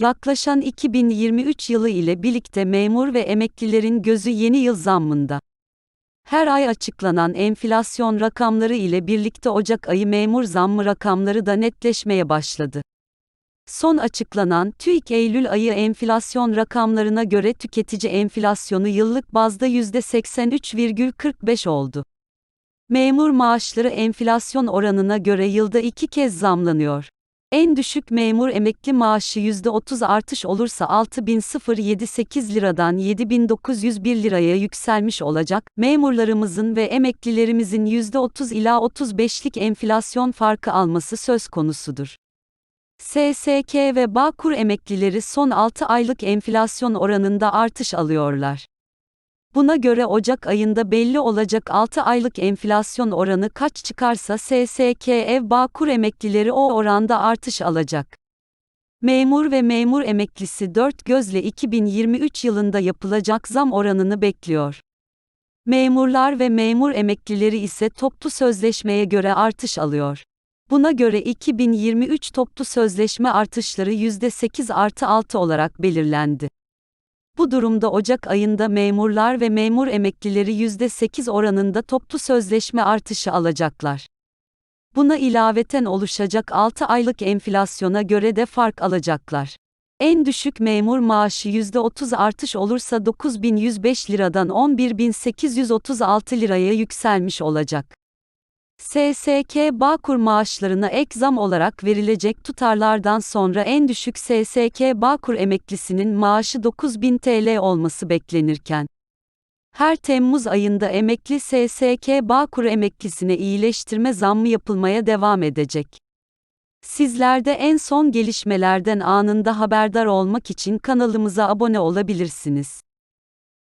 Yaklaşan 2023 yılı ile birlikte memur ve emeklilerin gözü yeni yıl zammında. Her ay açıklanan enflasyon rakamları ile birlikte Ocak ayı memur zammı rakamları da netleşmeye başladı. Son açıklanan TÜİK Eylül ayı enflasyon rakamlarına göre tüketici enflasyonu yıllık bazda %83,45 oldu. Memur maaşları enflasyon oranına göre yılda iki kez zamlanıyor. En düşük memur emekli maaşı %30 artış olursa 6078 liradan 7901 liraya yükselmiş olacak. Memurlarımızın ve emeklilerimizin %30 ila 35'lik enflasyon farkı alması söz konusudur. SSK ve Bağkur emeklileri son 6 aylık enflasyon oranında artış alıyorlar. Buna göre Ocak ayında belli olacak 6 aylık enflasyon oranı kaç çıkarsa SSK ev Bağkur emeklileri o oranda artış alacak. Memur ve memur emeklisi dört gözle 2023 yılında yapılacak zam oranını bekliyor. Memurlar ve memur emeklileri ise toplu sözleşmeye göre artış alıyor. Buna göre 2023 toplu sözleşme artışları %8 artı 6 olarak belirlendi. Bu durumda Ocak ayında memurlar ve memur emeklileri %8 oranında toplu sözleşme artışı alacaklar. Buna ilaveten oluşacak 6 aylık enflasyona göre de fark alacaklar. En düşük memur maaşı %30 artış olursa 9105 liradan 11836 liraya yükselmiş olacak. SSK Bağkur maaşlarına ek zam olarak verilecek tutarlardan sonra en düşük SSK Bağkur emeklisinin maaşı 9000 TL olması beklenirken, her Temmuz ayında emekli SSK Bağkur emeklisine iyileştirme zammı yapılmaya devam edecek. Sizler de en son gelişmelerden anında haberdar olmak için kanalımıza abone olabilirsiniz.